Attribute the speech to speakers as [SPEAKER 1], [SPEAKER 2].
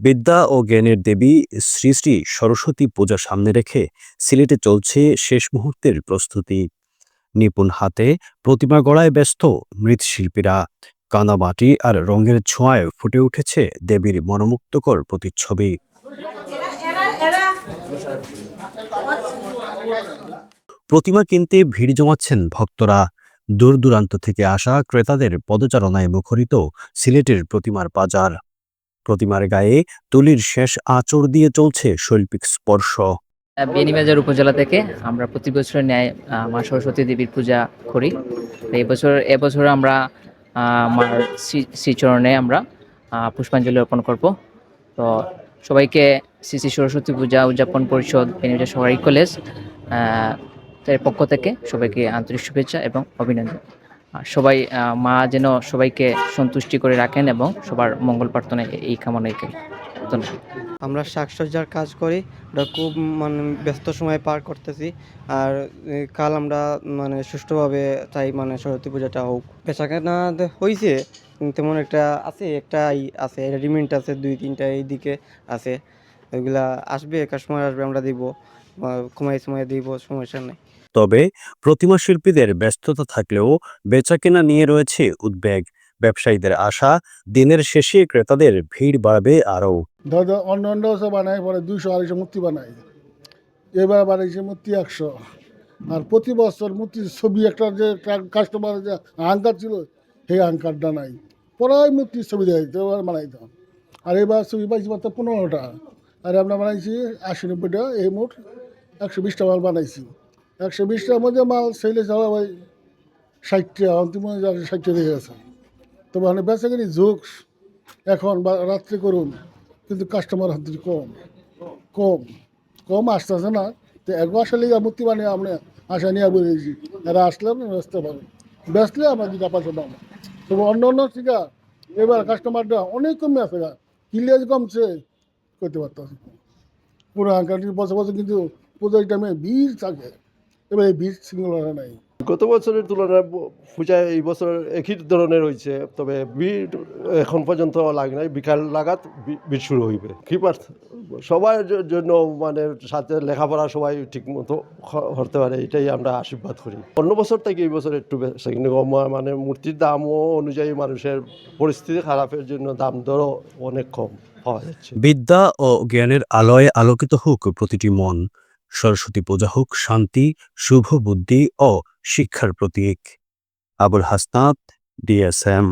[SPEAKER 1] বিদ্যা ও জ্ঞানের দেবী শ্রী শ্রী সরস্বতী পূজা সামনে রেখে সিলেটে চলছে শেষ মুহূর্তের প্রস্তুতি। নিপুণ হাতে প্রতিমা গড়ায় ব্যস্ত মৃৎশিল্পীরা। কানামাটি আর রঙের ছোঁয়ায় ফুটে উঠেছে দেবীর মনোমুগ্ধকর প্রতিচ্ছবি। প্রতিমা কিনতে ভিড় জমাচ্ছেন ভক্তরা। দূর দূরান্ত থেকে আসা ক্রেতাদের পদচারণায় মুখরিত সিলেটের প্রতিমার বাজার। প্রতিমার গায়ে তুলির শেষ আঁচড় দিয়ে চলছে শৈল্পিক স্পর্শ।
[SPEAKER 2] বেনিবাজার উপজেলা থেকে আমরা প্রতি বছর ন্যায় মা সরস্বতী দেবীর পূজা করি। এবছর এবছর আমরা মার শ্রী- শ্রীচরণে আমরা পুষ্পাঞ্জলি অর্পণ করব। তো সবাইকে শ্রী শ্রী সরস্বতী পূজা উদযাপন পরিষদ বেনিবাজার সরকারি কলেজের পক্ষ থেকে সবাইকে আন্তরিক শুভেচ্ছা এবং অভিনন্দন। সবাই মা যেন সবাইকে সন্তুষ্টি করে রাখেন এবং সবার মঙ্গল প্রার্থনা এই কামনাই করি।
[SPEAKER 3] আমরা শাকসজ্জার কাজ করি ওটা খুব মানে ব্যস্ত সময় পার করতেছি। আর কাল আমরা মানে সুষ্ঠুভাবে চাই মানে সরস্বতী পূজাটা হোক। বেচাকেনা হয়েছে তেমন একটা আছে একটা আছে, রেডিমেন্ট আছে, দুই তিনটা এইদিকে আছে। ওইগুলা আসবে, কাস্টমার আসবে, আমরা দিব কমাই সময় দিব, সমস্যা নেই।
[SPEAKER 1] তবে প্রতিমা শিল্পীদের ব্যস্ততা থাকলেও বেচাকেনা নিয়ে রয়েছে উদ্বেগ। ব্যবসায়ীদের আশা, দিনের শেষে ক্রেতাদের ভিড় বাড়বে আরও।
[SPEAKER 4] ধরো অন্য অন্য বানায়, পরে দুইশো আড়াইশো মূর্তি বানায়। এবার বানাইছে মূর্তি একশো। আর প্রতি বছর মূর্তির ছবি একটা যে কাস্টমার যে আহংকার ছিল, সেই আহংকারটা নাই। পরাই মূর্তির ছবি দেখাইতো এবার বানাইতাম আর এবার ছবি পাইছি মাত্র পনেরোটা। আর আমরা বানাইছি আশি নব্বইটা, এই মোট একশো বিশটা মাল বানাইছি। একশো বিশটার মধ্যে মাল সেলে যাওয়া ভাই, ষাটটা, অন্তিম ষাটটা দিয়ে গেছে। তো মানে বেচাকিনি ঝোঁক এখন বা রাত্রে করুন, কিন্তু কাস্টমার হাতে কম কম কম আসতেছে না। তো এক আসলে মূর্তি বানিয়ে আমরা আশা নিয়ে বেরিয়েছি এরা আসলে আপনি বেচতে পারব বেচলে আমরা দুটা পয়সা পাবো। তবে অন্য অন্য থেকে এবার কাস্টমারটা অনেক কমে আছে গা কিলিয়াজ কমছে করতে পারতেছে পুরো আঁকাটি বছর বছর কিন্তু পুজোর টাইমে ভিড় থাকে। এবার এই ভিড় সিঙ্গল নাই।
[SPEAKER 5] গত বছরের তুলনায় পূজা এই বছর একই ধরনের হয়েছে তবে ভিড় এখন পর্যন্ত লাগে নাই বিকাল লাগাত বি- ভিড় শুরু হইবে। কি সবার জন্য মানে সাথে লেখাপড়া সবাই ঠিক মতো হ- করতে পারে এটাই আমরা আশীর্বাদ করি। অন্য বছর থেকে এই বছর একটু বেশি কিন্তু মানে মূর্তির দামও অনুযায়ী মানুষের পরিস্থিতি খারাপের জন্য দাম দরও অনেক কম পাওয়া যাচ্ছে।
[SPEAKER 1] বিদ্যা ও জ্ঞানের আলোয় আলোকিত হোক প্রতিটি মন সরস্বতী পূজা হোক শান্তি শুভ বুদ্ধি ও শিক্ষার প্রতীক। আবুল হাসনাত ডিএসএম।